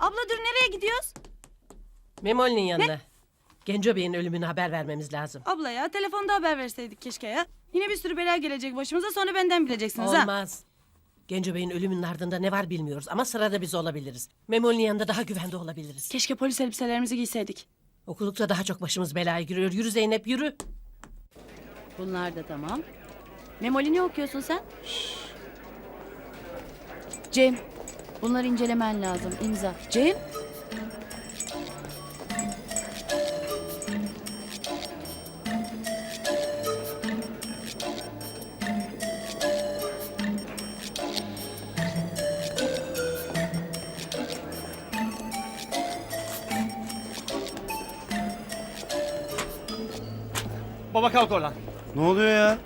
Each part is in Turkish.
Abla dur nereye gidiyoruz? Memoli'nin yanına. Genco Bey'in ölümünü haber vermemiz lazım. Abla ya telefonda haber verseydik keşke ya. Yine bir sürü bela gelecek başımıza sonra benden bileceksiniz ha. Olmaz. Genco Bey'in ölümünün ardında ne var bilmiyoruz ama sırada biz olabiliriz. Memoli'nin yanında daha güvende olabiliriz. Keşke polis elbiselerimizi giyseydik. Okulukta daha çok başımız belaya giriyor. Yürü Zeynep yürü. Bunlar da tamam. Memoli ne okuyorsun sen? Cem, bunları incelemen lazım. İmza. Cem? Baba kalk oradan. Ne oluyor ya?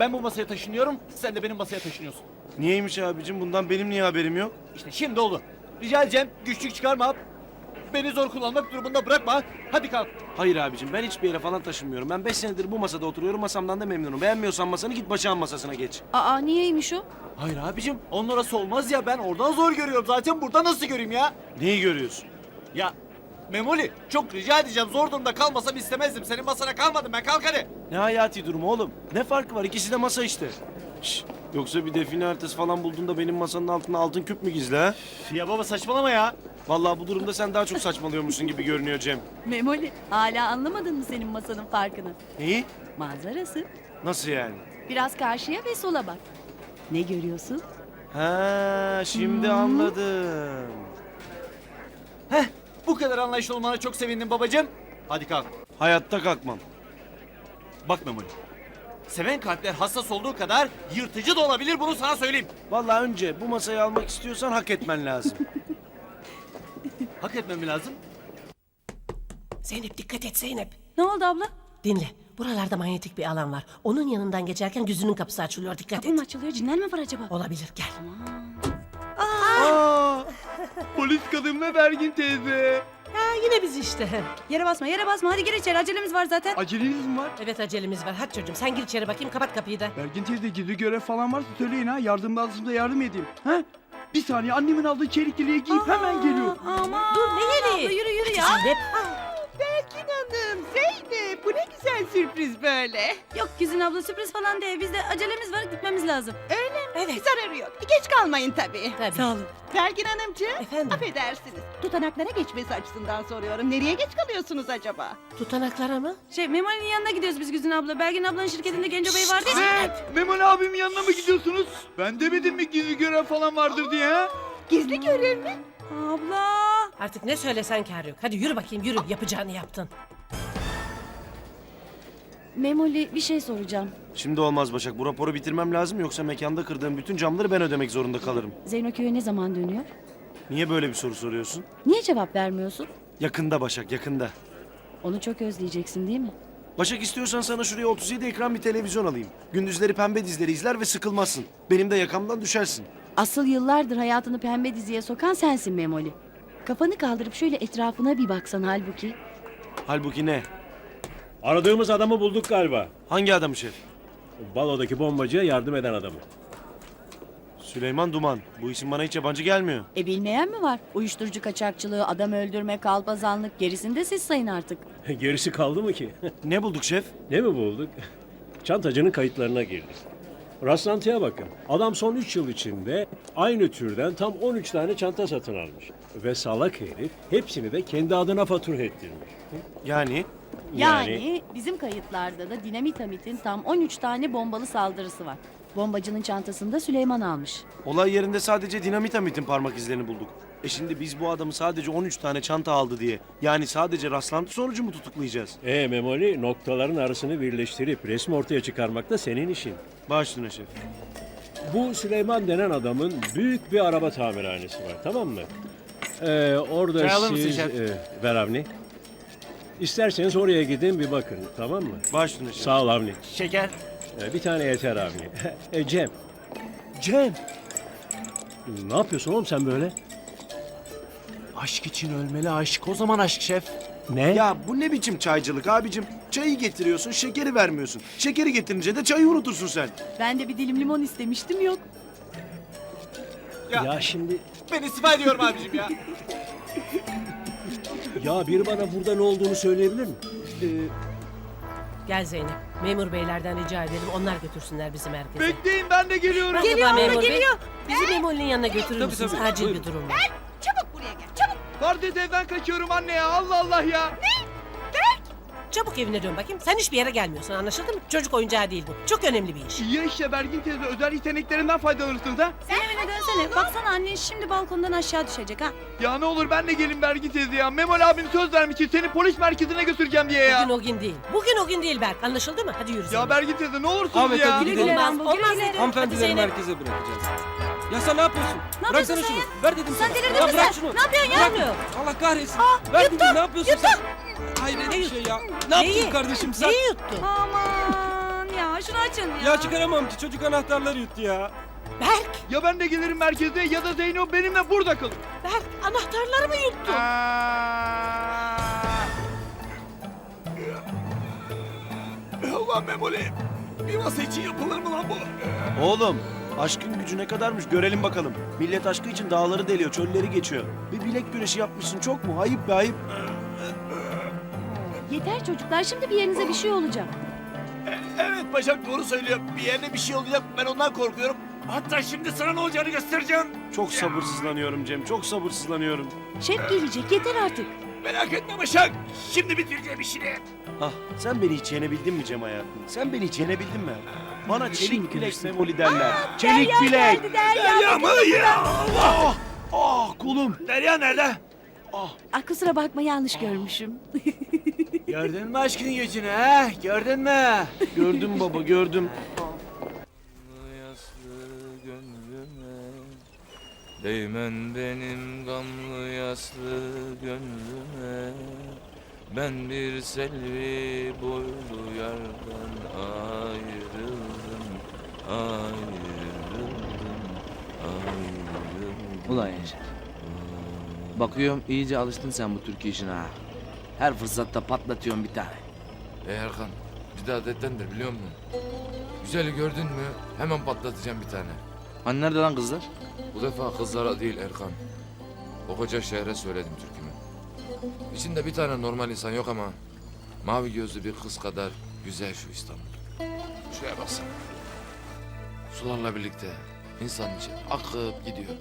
Ben bu masaya taşınıyorum, sen de benim masaya taşınıyorsun. Niyeymiş abicim? Bundan benim niye haberim yok? İşte şimdi oldu. Rica edeceğim, güçlük çıkarma. Beni zor kullanmak durumunda bırakma. Hadi kalk. Hayır abicim ben hiçbir yere falan taşınmıyorum. Ben 5 senedir bu masada oturuyorum. Masamdan da memnunum. Beğenmiyorsan masanı git Başak'ın masasına geç. Aa niyeymiş o? Hayır abicim, onun orası olmaz ya. Ben oradan zor görüyorum zaten. Burada nasıl göreyim ya? Neyi görüyorsun? Ya Memoli, çok rica edeceğim. Zor durumda kalmasam istemezdim. Senin masana kalmadım ben. Kalk hadi. Ne hayati durumu oğlum? Ne farkı var? İkisi de masa işte. Şş, yoksa bir define haritası falan bulduğunda benim masanın altında altın küp mü gizli ha? Ya baba saçmalama ya. Vallahi bu durumda sen daha çok saçmalıyormuşsun gibi görünüyor Cem. Memoli, hala anlamadın mı senin masanın farkını? Neyi? Manzarası. Nasıl yani? Biraz karşıya ve sola bak. Ne görüyorsun? Ha, şimdi anladım. Heh, bu kadar anlayışlı olmana çok sevindim babacığım. Hadi kalk. Hayatta kalkmam. Bak Memoli. Seven kalpler hassas olduğu kadar yırtıcı da olabilir bunu sana söyleyeyim. Vallahi önce bu masayı almak istiyorsan hak etmen lazım. Hak etmem lazım. Zeynep dikkat et Zeynep. Ne oldu abla? Dinle. Buralarda manyetik bir alan var. Onun yanından geçerken gözünün kapısı açılıyor. Dikkat Kapı mı et. açılıyor? Cinler mi var acaba? Olabilir gel. Polis kadın ve Bergin teyze. Yine biz işte. Yere basma yere basma hadi gir içeri acelemiz var zaten. Aceleniz mi var? Evet acelemiz var. Hadi çocuğum sen gir içeri bakayım kapat kapıyı da. Bergin teyze gizli görev falan varsa söyleyin ha. Yardım lazımsa yardım edeyim. Ha? Bir saniye annemin aldığı çelikliği giyip hemen geliyorum. Aman. Dur ne yeri? Abla yürü yürü ya. Zeynep. Berkin Hanım, Zeynep bu ne güzel sürpriz böyle. Yok Güzin abla sürpriz falan değil. Bizde acelemiz var gitmemiz lazım. Evet. Zararı yok. Geç kalmayın tabii. Tabii. Sağ olun. Bergin Hanımcığım, Efendim? affedersiniz. Tutanaklara geçmesi açısından soruyorum. Nereye geç kalıyorsunuz acaba? Tutanaklara mı? Şey Memoli'nin yanına gidiyoruz biz Güzin abla. Belgin ablanın şirketinde Genco Bey vardı ya. Ne? Memoli abimin yanına mı gidiyorsunuz? Ben demedim mi gizli görev falan vardır diye ha? Gizli görev mi? Abla. Artık ne söylesen kâr yok. Hadi yürü bakayım yürü. Yapacağını yaptın. Memoli bir şey soracağım. Şimdi olmaz Başak. Bu raporu bitirmem lazım yoksa mekanda kırdığım bütün camları ben ödemek zorunda kalırım. Zeyno köye ne zaman dönüyor? Niye böyle bir soru soruyorsun? Niye cevap vermiyorsun? Yakında Başak, yakında. Onu çok özleyeceksin değil mi? Başak istiyorsan sana şuraya 37 ekran bir televizyon alayım. Gündüzleri pembe dizileri izler ve sıkılmazsın. Benim de yakamdan düşersin. Asıl yıllardır hayatını pembe diziye sokan sensin Memoli. Kafanı kaldırıp şöyle etrafına bir baksan halbuki. Halbuki ne? Aradığımız adamı bulduk galiba. Hangi adamı şef? Balodaki bombacıya yardım eden adamı. Süleyman Duman. Bu isim bana hiç yabancı gelmiyor. E bilmeyen mi var? Uyuşturucu kaçakçılığı, adam öldürme, kalpazanlık gerisini de siz sayın artık. Gerisi kaldı mı ki? Ne bulduk şef? ne mi bulduk? Çantacının kayıtlarına girdik. Rastlantıya bakın. Adam son 3 yıl içinde aynı türden tam 13 tane çanta satın almış. Ve salak herif hepsini de kendi adına fatura ettirmiş. Yani Yani, bizim kayıtlarda da dinamitamit'in tam 13 tane bombalı saldırısı var. Bombacının çantasında Süleyman almış. olay yerinde sadece dinamit parmak izlerini bulduk. E şimdi biz bu adamı sadece 13 tane çanta aldı diye yani sadece rastlantı sonucu mu tutuklayacağız? E Memoli noktaların arasını birleştirip resmi ortaya çıkarmak da senin işin. Baş üstüne şef. Bu Süleyman denen adamın büyük bir araba tamirhanesi var tamam mı? Ee, orada Çay alır mısın siz... şef? E, ver Avni. İsterseniz oraya gidin bir bakın tamam mı? Baş üstüne şef. Sağ ol Avni. Şeker. Ee, bir tane yeter Avni. e, Cem Cem. ne yapıyorsun oğlum sen böyle? Aşk için ölmeli aşk. O zaman aşk şef. Ne? Ya bu ne biçim çaycılık abicim? Çayı getiriyorsun, şekeri vermiyorsun. Şekeri getirince de çayı unutursun sen. Ben de bir dilim limon istemiştim yok. Ya. ya şimdi Ben istifa ediyorum abicim ya. Ya biri bana burada ne olduğunu söyleyebilir mi? Ee, Gel Zeynep. Memur beylerden rica edelim. Onlar götürsünler bizi merkeze. bekleyin ben de geliyorum. Geliyor memur bey. Bizi Memoli'nin yanına götürür müsünüz? Acil bir durum var. Çabuk buraya gel. Çabuk. Kardeş evden kaçıyorum anne ya. Allah Allah ya. Çabuk evine dön bakayım. Sen hiçbir yere gelmiyorsun anlaşıldı mı? Çocuk oyuncağı değil bu. Çok önemli bir iş. Ya işte Bergin teyze özel yeteneklerinden faydalanırsınız ha. Sen evine dönsene. Baksana annen şimdi balkondan aşağı düşecek ha. Ya ne olur ben de gelin Bergin teyze ya. Memol abim söz vermişti seni polis merkezine götüreceğim diye ya. Bugün o gün değil. Bugün o gün değil Berk. Anlaşıldı mı? Hadi yürü Ya. Bergin teyze ne olursunuz Ahmet, ya. hadi Güle gidelim. güle Olmaz. Olmaz Hanımefendileri merkeze bırakacağız. Ya sen ne yapıyorsun? Ne Bıraksana yapıyorsun şunu. sen Ver dedim Sen sana. delirdin ya mi bırak sen? şunu. Ne yapıyorsun ya? Bırak. yapıyor? Allah kahretsin. Ver dedim ne yapıyorsun sen? Hayret bir şey ya. Ne yaptın Neyi? kardeşim sen? Neyi yuttun? Aman ya şunu açın ya. Ya çıkaramam ki çocuk anahtarları yuttu ya. Berk, Ya ben de gelirim merkeze ya da Zeyno benimle burada kalır. Berk anahtarları mı yuttun? Ulan Memoli. Bir masa için yapılır mı lan bu? Oğlum aşkın gücü ne kadarmış görelim bakalım. Millet aşkı için dağları deliyor, çölleri geçiyor. Bir bilek güreşi yapmışsın çok mu? Ayıp be ayıp. Yeter çocuklar şimdi bir yerinize bir şey olacak. Evet Başak doğru söylüyor. Bir yerine bir şey olacak. Ben ondan korkuyorum. Hatta şimdi sana ne olacağını göstereceğim. Çok sabırsızlanıyorum Cem, çok sabırsızlanıyorum. Şef gelecek yeter artık. Merak etme Başak. Şimdi bitireceğim işini. Ah sen beni hiç yenebildin mi Cem hayatım? Sen beni hiç yenebildin mi? Bana çelik bilek memoli derler. çelik bilek. Derya mı ya? Ah, ah kolum. Derya nerede? Ah kusura bakma yanlış görmüşüm. Gördün mü aşkın gücünü ha? Gördün mü? Gördüm baba gördüm. Yaslı gönlüme Değmen benim gamlı yaslı gönlüme Ben bir selvi boylu yardan ayrıldım Ayrıldım Ayrıldım Ulan Yaşar. Bakıyorum iyice alıştın sen bu türkü işine ha. Her fırsatta patlatıyorsun bir tane. Ey Erkan bir de adettendir biliyor musun? Güzeli gördün mü hemen patlatacağım bir tane Hani nerede lan kızlar? Bu defa kızlara değil Erkan. O koca şehre söyledim türkümü. İçinde bir tane normal insan yok ama... ...mavi gözlü bir kız kadar güzel şu İstanbul. Şuraya baksana. Sularla birlikte insan içi akıp gidiyor.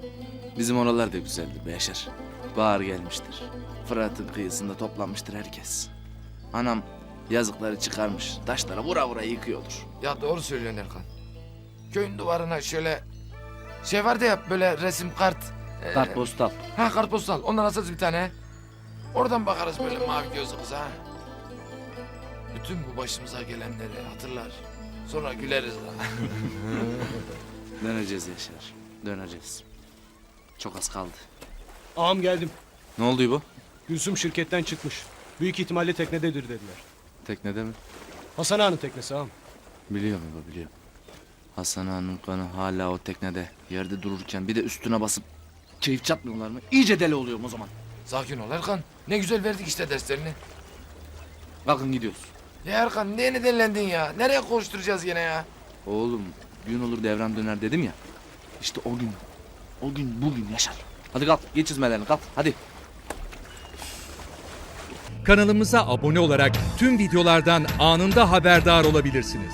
Bizim oralar da güzeldi be Yaşar. Bahar gelmiştir. Fırat'ın kıyısında toplanmıştır herkes. Anam yazıkları çıkarmış. Taşlara vura vura yıkıyordur. Ya doğru söylüyorsun Erkan. Köyün duvarına şöyle... Şey vardı ya böyle resim kart. Ee, Kartpostal. Ha kartpostal. Ondan asarız bir tane. Oradan bakarız böyle mavi gözlü kıza. Bütün bu başımıza gelenleri hatırlar. Sonra güleriz. ha. Döneceğiz Yaşar. Döneceğiz. Çok az kaldı. Ağam geldim. Ne oldu bu? Gülsüm şirketten çıkmış. Büyük ihtimalle teknededir dediler. Teknede mi? Hasan Ağa'nın teknesi ağam. Biliyorum baba biliyorum. Hasan Ağa'nın kanı hala o teknede yerde dururken bir de üstüne basıp keyif çatmıyorlar mı? İyice deli oluyorum o zaman. Sakin ol Erkan. Ne güzel verdik işte derslerini. Kalkın gidiyoruz. Ya Erkan niye nedenlendin ya? Nereye koşturacağız yine ya? Oğlum gün olur devran döner dedim ya. İşte o gün. O gün bugün yaşar. Hadi kalk giy çizmelerini kalk hadi. Kanalımıza abone olarak tüm videolardan anında haberdar olabilirsiniz.